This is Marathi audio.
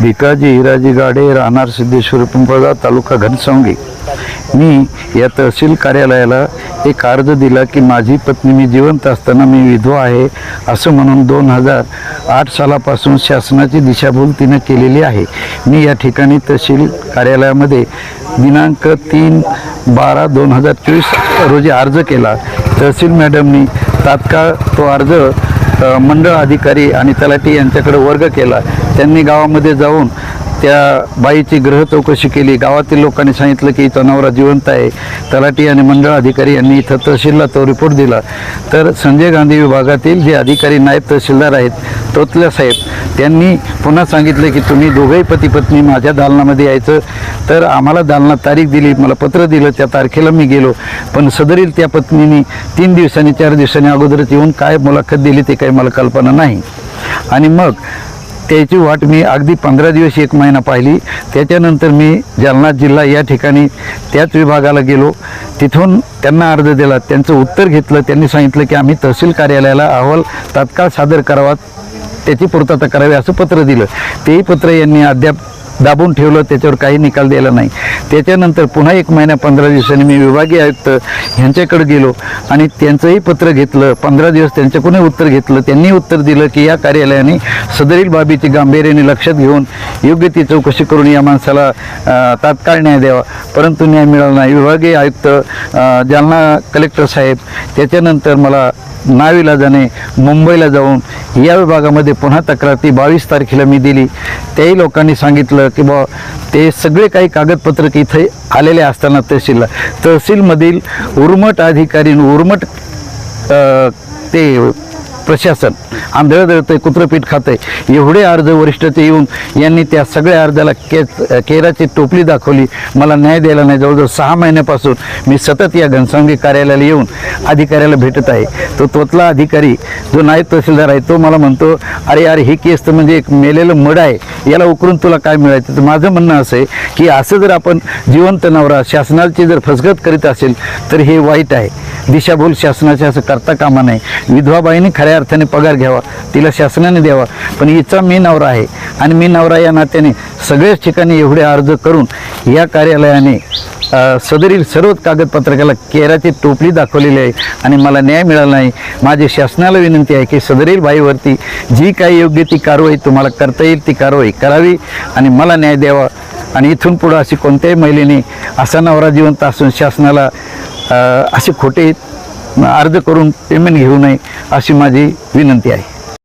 भिकाजी हिराजी गाडे राहणार सिद्धेश्वर पिंपळगाव तालुका घनसावंगी. मी या तहसील कार्यालयाला एक अर्ज दिला की माझी पत्नी मी जिवंत असताना मी विधवा आहे असं म्हणून दोन हजार आठ सालापासून शासनाची दिशाभूल तिनं केलेली आहे. मी या ठिकाणी तहसील कार्यालयामध्ये दिनांक तीन बारा दोन हजार चोवीस रोजी अर्ज केला. तहसील मॅडमनी तात्काळ तो अर्ज मंडळ अधिकारी आणि तलाठी यांच्याकडे वर्ग केला. त्यांनी गावामध्ये जाऊन त्या बाईची ग्रह चौकशी केली. गावातील लोकांनी सांगितलं की हिचा नवरा जिवंत आहे. तलाठी आणि मंडळ अधिकारी यांनी इथं तहसीलला तो रिपोर्ट दिला. तर संजय गांधी विभागातील जे अधिकारी नायब तहसीलदार आहेत तोतल्या साहेब त्यांनी पुन्हा सांगितलं की तुम्ही दोघेही पती पत्नी माझ्या दालनामध्ये यायचं. तर आम्हाला दालनात तारीख दिली मला पत्र दिलं त्या तारखेला मी गेलो. पण सदरील त्या पत्नीने तीन दिवसांनी चार दिवसांनी अगोदरच येऊन काय मुलाखत दिली ते काही मला कल्पना नाही. आणि मग त्याची वाट मी अगदी पंधरा दिवस एक महिना पाहिली. त्याच्यानंतर मी जालना जिल्हा या ठिकाणी त्याच विभागाला गेलो. तिथून त्यांना अर्ज दिला. त्यांचं उत्तर घेतलं. त्यांनी सांगितलं की आम्ही तहसील कार्यालयाला अहवाल तात्काळ सादर करावा. त्याची पूर्तता करावी असं पत्र दिलं. तेही पत्र यांनी अद्याप दाबून ठेवलं त्याच्यावर काही निकाल दिला नाही. त्याच्यानंतर पुन्हा एक महिना पंधरा दिवसांनी मी विभागीय आयुक्त ह्यांच्याकडे गेलो आणि त्यांचंही पत्र घेतलं. पंधरा दिवस त्यांच्याकडूनही उत्तर घेतलं. त्यांनी उत्तर दिलं की या कार्यालयाने सदरील बाबीची गांभीर्याने लक्षात घेऊन योग्य ती चौकशी करून या माणसाला तात्काळ न्याय द्यावा. परंतु न्याय मिळाला नाही. विभागीय आयुक्त जालना कलेक्टर साहेब त्याच्यानंतर मला नाविलाजाने मुंबईला जाऊन या विभागामध्ये पुन्हा तक्रार ती बावीस तारखेला मी दिली. त्याही लोकांनी सांगितलं की बा ते सगळे काही कागदपत्र इथे आलेले असताना तहसीलला तहसीलमधील उर्मट अधिकारी उर्मट ते प्रशासन आंधळं दळतंय कुत्रपीठ खातंय. एवढे अर्ज वरिष्ठते येऊन यांनी त्या सगळ्या अर्जाला के केराची टोपली दाखवली. मला न्याय द्यायला नाही. जवळजवळ सहा महिन्यापासून मी सतत या घनसावंगी कार्यालयाला येऊन अधिकाऱ्याला भेटत आहे. तो तोतला अधिकारी जो नायब तहसीलदार आहे तो मला म्हणतो अरे यार ही केस तर म्हणजे एक मेलेलं मड आहे. याला उकरून तुला काय मिळायचं? तर माझं म्हणणं असं आहे की असं जर आपण जिवंत नवरा शासनाची जर फसगत करीत असेल तर हे वाईट आहे. दिशाभूल शासनाचे असं करता कामा नये. विधवाबाईने खऱ्या अर्थाने पगार घ्यावा. तिला शासनाने द्यावा. पण हिचा मी नवरा आहे आणि मी नवरा या नात्याने सगळ्याच ठिकाणी एवढे अर्ज करून या कार्यालयाने सदरील सर्व कागदपत्रकाला केराची टोपली दाखवलेली आहे आणि मला न्याय मिळाला नाही. माझी शासनाला विनंती आहे की सदरील बाईवरती जी काही योग्य ती कारवाई तुम्हाला करता येईल ती कारवाई करावी आणि मला न्याय द्यावा. आणि इथून पुढं अशी कोणत्याही महिलेने असा नवरा जिवंत असून शासनाला असे खोटे अर्ज करून पेमेंट घेऊ नये अशी माझी विनंती आहे.